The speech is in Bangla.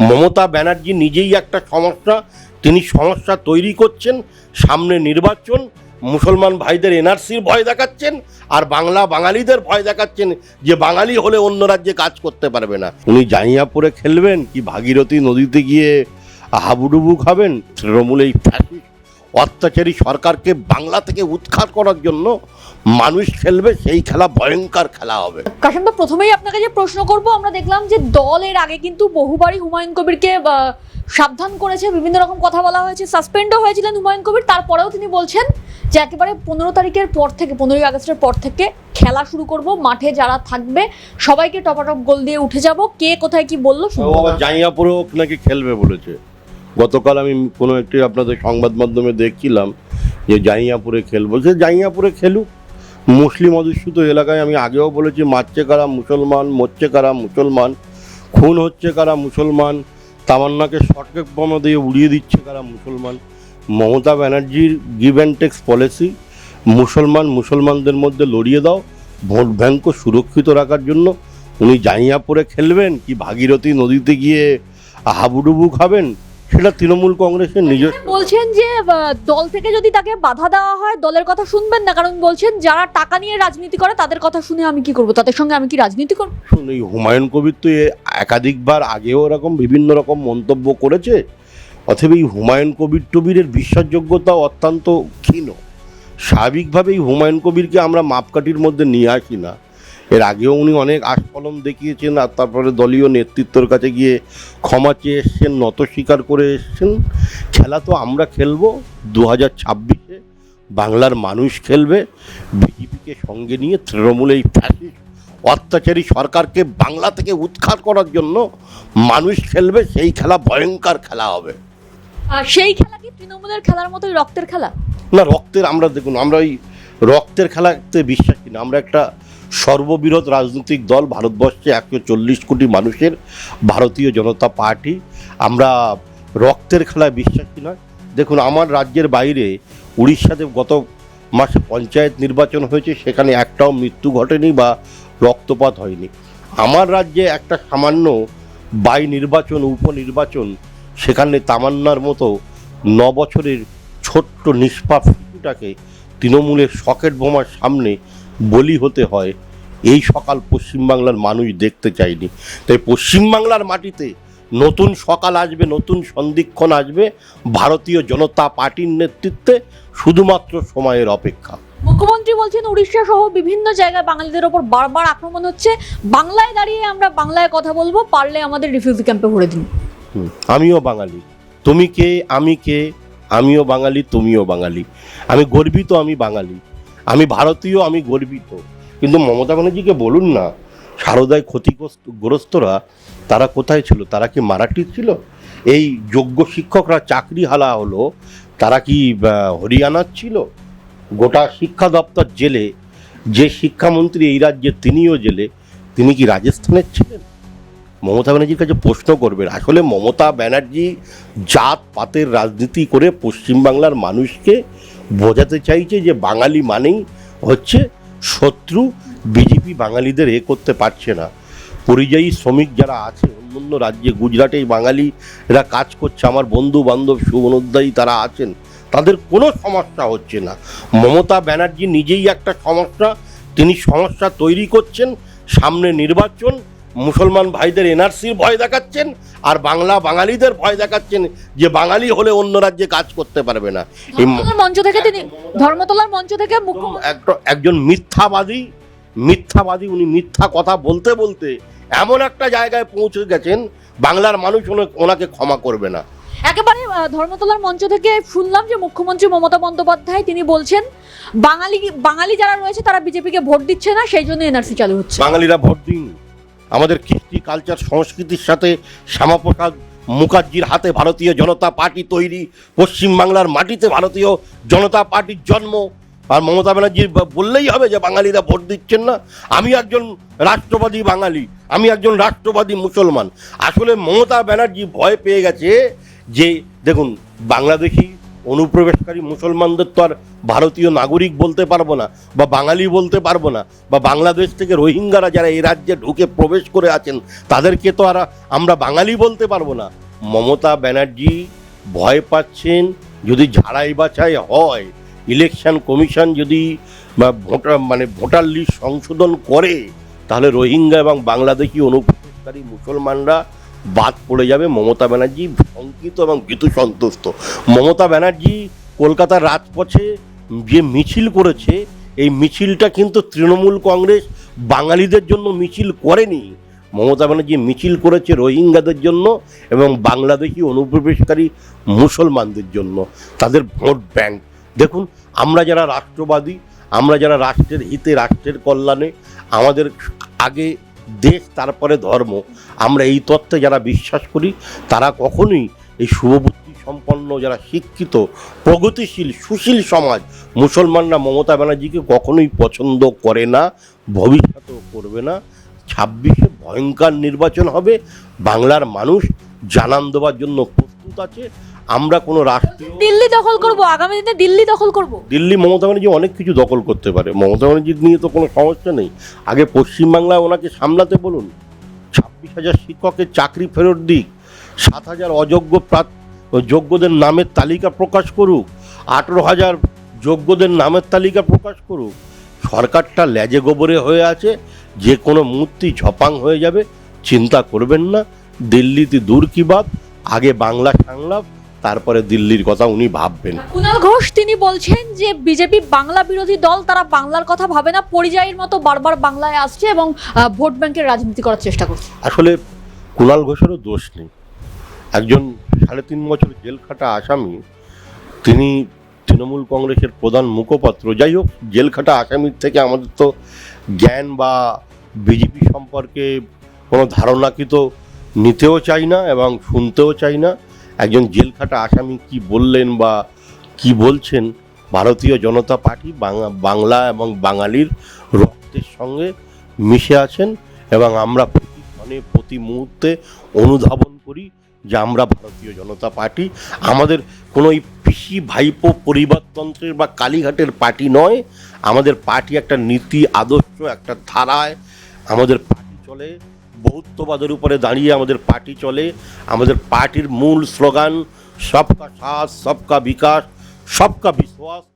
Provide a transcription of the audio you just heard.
মমতা ব্যানার্জি নিজেই একটা সমস্যা, তিনি সমস্যা তৈরি করছেন, সামনে নির্বাচন, মুসলমান ভাইদের এনআরসির ভয় দেখাচ্ছেন, আর বাংলা বাঙালিদের ভয় দেখাচ্ছেন যে বাঙালি হলে অন্য রাজ্যে কাজ করতে পারবে না। উনি জাঁইয়াপুরে খেলবেন কি ভাগীরথী নদীতে গিয়ে হাবুডুবু খাবেন? তৃণমূল এই ফ্যাসিস্ট অত্যাচারী সরকারকে বাংলা থেকে উৎখাত করার জন্য মানুষ খেলবে সেই খেলা ভয়ঙ্কর খেলা হবে। কাশান্ত প্রথমেই আপনাকে যে প্রশ্ন করব আমরা দেখলাম যে দলের আগে কিন্তু বহুবারই হুমায়ুন কবিরকে সাবধান করেছে বিভিন্ন রকম কথা বলা হয়েছে সাসপেন্ডও হয়েছিলেন হুমায়ুন কবির। তারপরেও তিনি বলছেন যে একেবারে পনেরো তারিখের পর থেকে পনেরোই আগস্টের পর থেকে খেলা শুরু করব মাঠে যারা থাকবে সবাইকে টপাটপ গোল দিয়ে উঠে যাব। কে কোথায় কি বলল জাইয়াপুরেও নাকি খেলবে বলেছে। গতকাল আমি কোনো একটি আপনাদের সংবাদ মাধ্যমে দেখছিলাম যে জাইয়াপুরে খেল বলছে জাইয়াপুরে খেলুক। মুসলিম অধ্যুষিত এলাকায় আমি আগেও বলেছি, মারছে কারা মুসলমান, মরছে কারা মুসলমান, খুন হচ্ছে কারা মুসলমান, তামান্নাকে শর্টকেট বোমা দিয়ে উড়িয়ে দিচ্ছে কারা মুসলমান। মমতা ব্যানার্জির গিভ অ্যান্ড টেক্স পলিসি মুসলমান মুসলমানদের মধ্যে লড়িয়ে দাও, ভোট ব্যাংকও সুরক্ষিত রাখার জন্য। উনি জাইয়াপুরে খেলবেন, কি ভাগীরথী নদীতে গিয়ে হাবুডুবু খাবেন? সেটা তৃণমূল কংগ্রেসের নিজস্ব বলছেন যে দল থেকে যদি তাকে বাধা দেওয়া হয় দলের কথা শুনবেন না কারণ বলছেন যারা টাকা নিয়ে রাজনীতি করে তাদের কথা শুনে আমি কি করব? তাদের সঙ্গে আমি কি রাজনীতি করব? শুনুন এই হুমায়ুন কবির তো একাধিকবার আগেও এরকম বিভিন্ন রকম মন্তব্য করেছে অথবা এই হুমায়ুন কবির টবিরের বিশ্বাসযোগ্যতা অত্যন্ত ক্ষীণ। স্বাভাবিকভাবেই হুমায়ুন কবিরকে আমরা মাপকাঠির মধ্যে নিয়ে আসি না। এর আগেও উনি অনেক আস্ফলন দেখিয়েছেন আর তারপরে দলীয় নেতৃত্বর কাছে গিয়ে ক্ষমা চেয়ে এসছেন নত স্বীকার করে এসছেন। খেলা তো আমরা খেলব। দু হাজার ছাব্বিশে বাংলার মানুষ খেলবে। বিজেপিকে সঙ্গে নিয়ে তৃণমূল এই ফ্যাসিস্ট অত্যাচারী সরকারকে বাংলা থেকে উৎখাত করার জন্য মানুষ খেলবে। সেই খেলা ভয়ঙ্কর খেলা হবে। আর সেই খেলা কি তৃণমূলের খেলার মতোই রক্তের খেলা? না রক্তের আমরা দেখুন আমরা ওই রক্তের খেলাতে বিশ্বাসী না। আমরা একটা সর্ববৃহৎ রাজনৈতিক দল ভারতবর্ষে একশো চল্লিশ কোটি মানুষের ভারতীয় জনতা পার্টি। আমরা রক্তের খেলায় বিশ্বাসী নয়। দেখুন, আমার রাজ্যের বাইরে উড়িষ্যাতে গত মাসে পঞ্চায়েত নির্বাচন হয়েছে, সেখানে একটাও মৃত্যু ঘটেনি বা রক্তপাত হয়নি। আমার রাজ্যে একটা সামান্য বাই নির্বাচন উপনির্বাচন, সেখানে তামান্নার মতো ন বছরের ছোট্ট নিষ্পাপ শিশুটাকে তৃণমূলের সকেট বোমার সামনে বলি হতে হয় এই সকাল পশ্চিমবাংলার মানুষ দেখতে চায়নি। তাই পশ্চিমবাংলার মাটিতে নতুন সকাল আসবে নতুন সন্ধিক্ষণ আসবে ভারতীয় জনতা পার্টির নেতৃত্বে শুধুমাত্র সময়ের অপেক্ষা। মুখ্যমন্ত্রী বলছেন উড়িষ্যা সহ বিভিন্ন জায়গায় বাঙালিদের ওপর বারবার আক্রমণ হচ্ছে। বাংলায় দাঁড়িয়ে আমরা বাংলায় কথা বলব পারলে আমাদের রিফিউজি ক্যাম্পে ভরে দিন। হুম, আমিও বাঙালি। তুমি কে আমি কে আমিও বাঙালি তুমিও বাঙালি। আমি গর্বিত আমি বাঙালি। আমি ভারতীয়, আমি গর্বিত। কিন্তু মমতা ব্যানার্জিকে বলুন না সারদায় ক্ষতিগ্রস্ত গ্রস্তরা তারা কোথায় ছিল? তারা কি মারাঠি ছিল? এই যোগ্য শিক্ষকরা চাকরি হালা হলো, তারা কি হরিয়ানার ছিল? গোটা শিক্ষা দপ্তর জেলে, যে শিক্ষামন্ত্রী এই রাজ্যে তিনিও জেলে, তিনি কি রাজস্থানের ছিলেন? মমতা ব্যানার্জির কাছে প্রশ্ন করবেন, আসলে মমতা ব্যানার্জি জাত পাতের রাজনীতি করে পশ্চিমবাংলার মানুষকে বোঝাতে চাইছে যে বাঙালি মানেই হচ্ছে শত্রু, বিজেপি বাঙালিদের এ করতে পারছে না। পরিযায়ী শ্রমিক যারা আছে অন্য অন্য রাজ্যে, গুজরাটে বাঙালিরা কাজ করছে, আমার বন্ধু বান্ধব শুভনোদ্দায়ী তারা আছেন, তাদের কোনো সমস্যা হচ্ছে না। মমতা ব্যানার্জি নিজেই একটা সমস্যা, তিনি সমস্যা তৈরি করছেন, সামনে নির্বাচন মুসলমান ভাইদের এনআরসির ভয় দেখাচ্ছেন আর বাংলা বাঙালিদের ভয় দেখাচ্ছেন যে বাঙালি হলে অন্য রাজ্যে কাজ করতে পারবে না। মঞ্চ থেকে তিনি ধর্মতলার মঞ্চ থেকে একজন মিথ্যাবাদী মিথ্যাবাদী উনি মিথ্যা কথা বলতে বলতে এমন একটা জায়গায় পৌঁছে গেছেন বাংলার মানুষ ওনা- ওনাকে ক্ষমা করবে না। একেবারে ধর্মতলার মঞ্চ থেকে শুনলাম যে মুখ্যমন্ত্রী মমতা বন্দ্যোপাধ্যায় তিনি বলছেন বাঙালি বাঙালি যারা রয়েছে তারা বিজেপিকে ভোট দিচ্ছে না সেই জন্য এনআরসি চালু হচ্ছে। বাঙালিরা ভোট দিন আমাদের কৃষ্টি কালচার সংস্কৃতির সাথে শ্যামাপ্রসাদ মুখার্জির হাতে ভারতীয় জনতা পার্টি তৈরি, পশ্চিমবাংলার মাটিতে ভারতীয় জনতা পার্টির জন্ম। আর মমতা ব্যানার্জি বললেই হবে যে বাঙালিরা ভোট দিচ্ছেন না। আমি একজন রাষ্ট্রবাদী বাঙালি, আমি একজন রাষ্ট্রবাদী মুসলমান। আসলে মমতা ব্যানার্জি ভয় পেয়ে গেছে যে, দেখুন, বাংলাদেশি অনুপ্রবেশকারী মুসলমানদের তো আর ভারতীয় নাগরিক বলতে পারব না, বা বাঙালি বলতে পারব না, বা বাংলাদেশ থেকে রোহিঙ্গারা যারা এই রাজ্যে ঢুকে প্রবেশ করে আছেন, তাদেরকে তো আর আমরা বাঙালি বলতে পারব না। মমতা ব্যানার্জি ভয় পাচ্ছেন, যদি ঝাড়াই বাছাই হয়, ইলেকশন কমিশন যদি ভোটার মানে ভোটার লিস্ট সংশোধন করে, তাহলে রোহিঙ্গা এবং বাংলাদেশি অনুপ্রবেশকারী মুসলমানরা বাদ পড়ে যাবে। মমতা ব্যানার্জি শঙ্কিত এবং ভীতু সন্তুষ্ট। মমতা ব্যানার্জি কলকাতার রাজপথে যে মিছিল করেছে, এই মিছিলটা কিন্তু তৃণমূল কংগ্রেস বাঙালিদের জন্য মিছিল করেনি। মমতা ব্যানার্জি মিছিল করেছে রোহিঙ্গাদের জন্য এবং বাংলাদেশি অনুপ্রবেশকারী মুসলমানদের জন্য। তাদের ভোট ব্যাংক। দেখুন, আমরা যারা রাষ্ট্রবাদী, আমরা যারা রাষ্ট্রের হিতে, রাষ্ট্রের কল্যাণে, আমাদের আগে দেশ, তারপরে ধর্ম। আমরা এই তত্ত্বে যারা বিশ্বাস করি, তারা কখনোই এই শুভবুদ্ধি সম্পন্ন, যারা শিক্ষিত, প্রগতিশীল, সুশীল সমাজ, মুসলমানরা মমতা ব্যানার্জিকে কখনোই পছন্দ করে না, ভবিষ্যতেও করবে না। ছাব্বিশে ভয়ঙ্কর নির্বাচন হবে, বাংলার মানুষ জানান দেওয়ার জন্য প্রস্তুত আছে। আমরা কোনো রাষ্ট্র দিল্লি দখল করব আগামী দিনে দিল্লি দখল করব। দিল্লি মমতা ব্যানার্জি অনেক কিছু দখল করতে পারে। মমতা ব্যানার্জির নিয়ে তো কোনো সমস্যা নেই। আগে পশ্চিমবাংলায় ওনাকে সামলাতে বলুন। ছাব্বিশ হাজার শিক্ষকের চাকরি ফেরত দিক। সাত হাজার অযোগ্য যোগ্যদের নামের তালিকা প্রকাশ করুক। আঠেরো হাজার যোগ্যদের নামের তালিকা প্রকাশ করুক। সরকারটা ল্যাজে গোবরে হয়ে আছে। যে কোনো মূর্তি ঝপাং হয়ে যাবে। চিন্তা করবেন না। দিল্লিতে দূর কি বাপ আগে বাংলা সাংলাপ তারপরে দিল্লির কথা উনি ভাববেন। কুণাল ঘোষ তিনি বলছেন যে বিজেপি বাংলা বিরোধী দল তারা বাংলার কথা ভাবে না পরিযায়ীর মতো বারবার বাংলায় আসছে এবং ভোট ব্যাংকের রাজনীতি করার চেষ্টা করছে। আসলে কুণাল ঘোষেরও দোষ নেই। একজন সাড়ে তিন বছর জেল খাটা আসামি তিনি তৃণমূল কংগ্রেসের প্রধান মুখপাত্র। যাই হোক জেল খাটা আসামির থেকে আমাদের তো জ্ঞান বা বিজেপি সম্পর্কে কোনো ধারণা কি তো নিতেও চাই না এবং শুনতেও চাই না। একজন জেল খাটা আসামি কি বললেন বা কি বলছেন? ভারতীয় জনতা পার্টি বাংলা- এবং বাঙালির রক্তের সঙ্গে মিশে আছেন এবং আমরা ক্ষণে, প্রতি মুহূর্তে অনুধাবন করি যে আমরা ভারতীয় জনতা পার্টি আমাদের কোনো এই পিসি ভাইপো পরিবারতন্ত্রের বা কালীঘাটের পার্টি নয়। আমাদের পার্টি একটা নীতি, আদর্শ, একটা ধারায় আমাদের পার্টি চলে। বহুত্ববাদের উপরে দাঁড়িয়ে আমাদের পার্টি চলে, আমাদের পার্টির মূল স্লোগান, সবকা সাথ, সবকা বিকাশ, সবকা বিশ্বাস।